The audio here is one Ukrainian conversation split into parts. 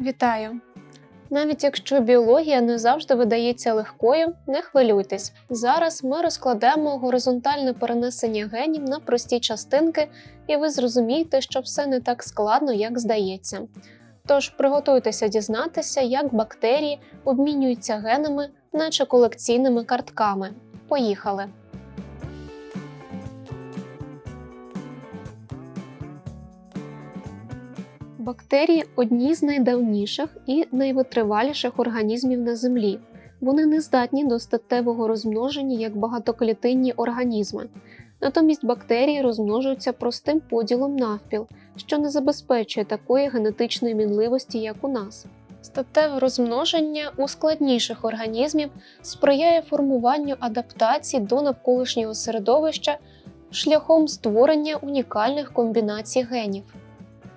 Вітаю! Навіть якщо біологія не завжди видається легкою, не хвилюйтесь. Зараз ми розкладемо горизонтальне перенесення генів на прості частинки, і ви зрозумієте, що все не так складно, як здається. Тож приготуйтеся дізнатися, як бактерії обмінюються генами, наче колекційними картками. Поїхали! Бактерії одні з найдавніших і найвитриваліших організмів на Землі. Вони не здатні до статевого розмноження як багатоклітинні організми. Натомість бактерії розмножуються простим поділом навпіл, що не забезпечує такої генетичної мінливості, як у нас. Статеве розмноження у складніших організмів сприяє формуванню адаптацій до навколишнього середовища шляхом створення унікальних комбінацій генів.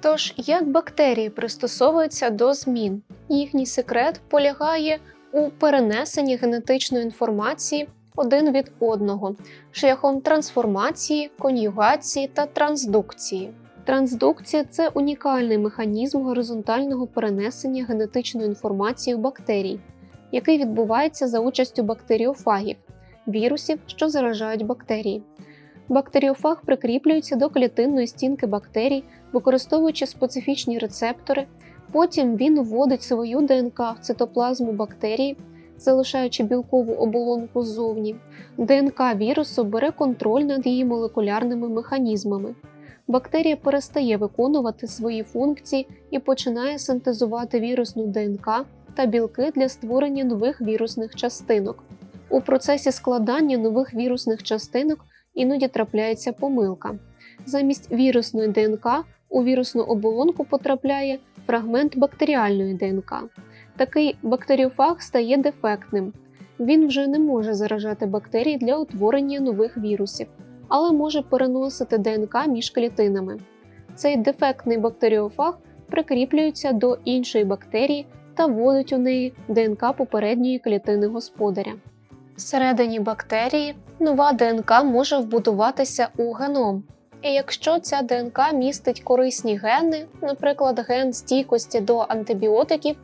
Тож, як бактерії пристосовуються до змін? Їхній секрет полягає у перенесенні генетичної інформації один від одного шляхом трансформації, кон'югації та трансдукції. Трансдукція це унікальний механізм горизонтального перенесення генетичної інформації у бактерій, який відбувається за участю бактеріофагів вірусів, що заражають бактерії. Бактеріофаг прикріплюється до клітинної стінки бактерій, використовуючи специфічні рецептори. Потім він вводить свою ДНК в цитоплазму бактерії, залишаючи білкову оболонку ззовні. ДНК вірусу бере контроль над її молекулярними механізмами. Бактерія перестає виконувати свої функції і починає синтезувати вірусну ДНК та білки для створення нових вірусних частинок. У процесі складання нових вірусних частинок іноді трапляється помилка. Замість вірусної ДНК у вірусну оболонку потрапляє фрагмент бактеріальної ДНК. Такий бактеріофаг стає дефектним. Він вже не може заражати бактерії для утворення нових вірусів, але може переносити ДНК між клітинами. Цей дефектний бактеріофаг прикріплюється до іншої бактерії та вводить у неї ДНК попередньої клітини господаря. Всередині бактерії нова ДНК може вбудуватися у геном. І якщо ця ДНК містить корисні гени, наприклад, ген стійкості до антибіотиків,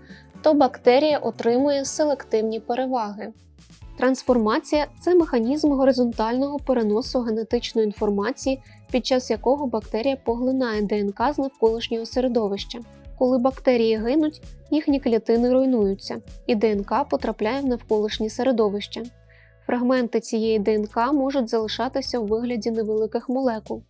то бактерія отримує селективні переваги. Трансформація це механізм горизонтального переносу генетичної інформації, під час якого бактерія поглинає ДНК з навколишнього середовища. Коли бактерії гинуть, їхні клітини руйнуються, і ДНК потрапляє в навколишнє середовище. Фрагменти цієї ДНК можуть залишатися у вигляді невеликих молекул.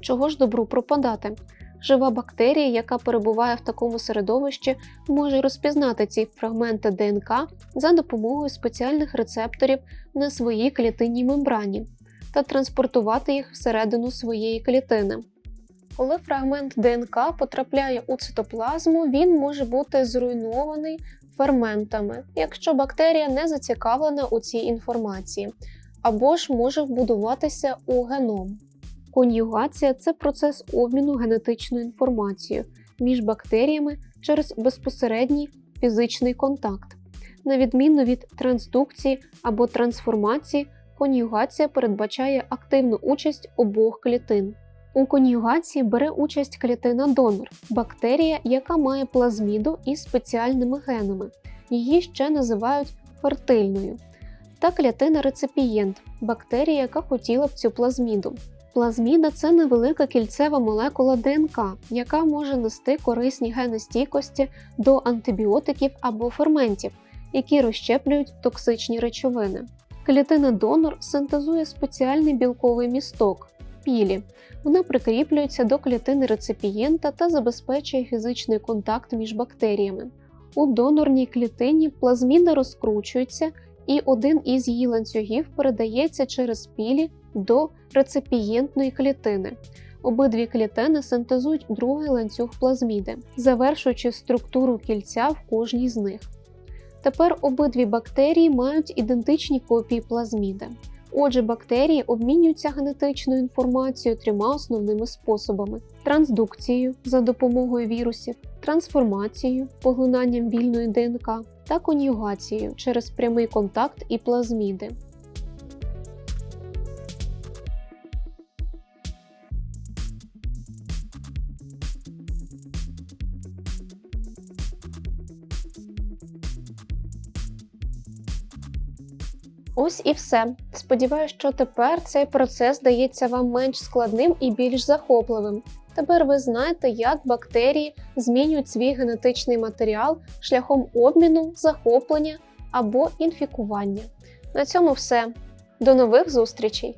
Чого ж добру пропадати? Жива бактерія, яка перебуває в такому середовищі, може розпізнати ці фрагменти ДНК за допомогою спеціальних рецепторів на своїй клітинній мембрані та транспортувати їх всередину своєї клітини. Коли фрагмент ДНК потрапляє у цитоплазму, він може бути зруйнований ферментами, якщо бактерія не зацікавлена у цій інформації, або ж може вбудуватися у геном. Кон'югація це процес обміну генетичною інформацією між бактеріями через безпосередній фізичний контакт. На відміну від трансдукції або трансформації, кон'югація передбачає активну участь обох клітин. У кон'югації бере участь клітина донор, бактерія, яка має плазміду із спеціальними генами. Її ще називають фертильною. Та клітина реципієнт бактерія, яка хотіла б цю плазміду. Плазміда це невелика кільцева молекула ДНК, яка може нести корисні гени стійкості до антибіотиків або ферментів, які розщеплюють токсичні речовини. Клітина донор синтезує спеціальний білковий місток пілі. Вона прикріплюється до клітини реципієнта та забезпечує фізичний контакт між бактеріями. У донорній клітині плазміда розкручується, і один із її ланцюгів передається через пілі до реципієнтної клітини. Обидві клітини синтезують другий ланцюг плазміди, завершуючи структуру кільця в кожній з них. Тепер обидві бактерії мають ідентичні копії плазміди. Отже, бактерії обмінюються генетичною інформацією трьома основними способами: трансдукцією за допомогою вірусів, трансформацією, поглинанням вільної ДНК та кон'югацією через прямий контакт і плазміди. Ось і все. Сподіваюсь, що тепер цей процес здається вам менш складним і більш захопливим. Тепер ви знаєте, як бактерії змінюють свій генетичний матеріал шляхом обміну, захоплення або інфікування. На цьому все. До нових зустрічей!